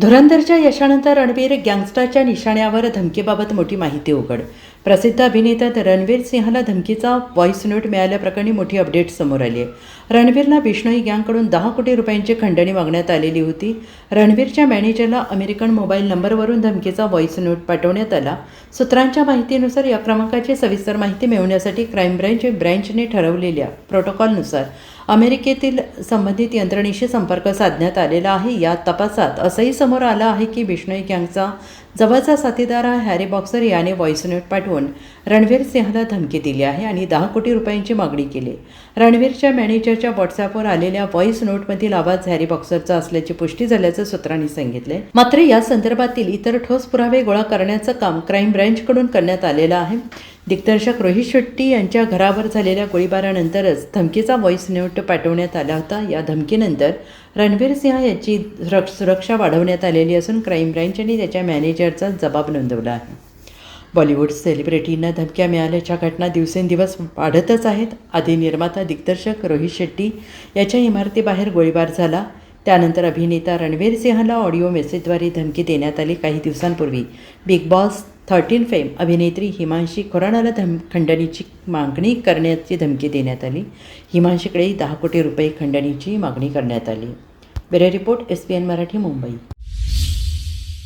धुरंधरच्या यशानंतर रणवीर गँगस्टरच्या निशाण्यावर धमकीबाबत मोठी माहिती उघड. प्रसिद्ध अभिनेता रणवीर सिंहला धमकीचा व्हॉइस नोट मिळाल्याप्रकरणी मोठी अपडेट समोर आली आहे. रणवीरला बिष्णोई गँगकडून दहा कोटी रुपयांची खंडणी मागण्यात आलेली होती. रणवीरच्या मॅनेजरला अमेरिकन मोबाईल नंबरवरून धमकीचा व्हॉइस नोट पाठवण्यात आला. सूत्रांच्या माहितीनुसार या क्रमांकाची सविस्तर माहिती मिळवण्यासाठी क्राईम ब्रँच ब्रँचने ठरवलेल्या प्रोटोकॉलनुसार अमेरिकेतील संबंधित यंत्रणेशी संपर्क साधण्यात आलेला आहे. या तपासात असंही समोर आलं आहे की बिष्णोई गँगचा जवळचा साथीदार हॅरी बॉक्सर याने व्हॉइस नोट पाठवून रणवीर सिंहला धमकी दिली आहे आणि दहा कोटी रुपयांची मागणी केली. रणवीरच्या मॅनेजरच्या व्हॉट्सअपवर आलेल्या व्हॉइस नोटमधील आवाज हॅरी बॉक्सरचा असल्याची पुष्टी झाल्याचं सूत्रांनी सांगितले. मात्र या संदर्भातील इतर ठोस पुरावे गोळा करण्याचं काम क्राईम ब्रँचकडून करण्यात आलेलं आहे. दिग्दर्शक रोहित शेट्टी यांच्या घरावर झालेल्या गोळीबारानंतरच धमकीचा व्हॉइस नोट पाठवण्यात आला होता. या धमकीनंतर रणवीर सिंह याची सुरक्षा वाढवण्यात आलेली असून क्राईम ब्रँचने त्याच्या मॅनेजरचा जबाब नोंदवला आहे. बॉलिवूड सेलिब्रिटींना धमक्या मिळाल्याच्या घटना दिवसेंदिवस वाढतच आहेत. आधी निर्माता दिग्दर्शक रोहित शेट्टी याच्या इमारतीबाहेर गोळीबार झाला. त्यानंतर अभिनेता रणवीर सिंहला ऑडिओ मेसेजद्वारे धमकी देण्यात आली काही दिवसांपूर्वी. बिग बॉस थर्टीन फेम अभिनेत्री हिमांशी खुराणाला धम खंडणीची मागणी करण्याची धमकी देण्यात आली. हिमांशीकडे दहा कोटी रुपये खंडणीची मागणी करण्यात आली. Bureau report S P N Marathi Mumbai.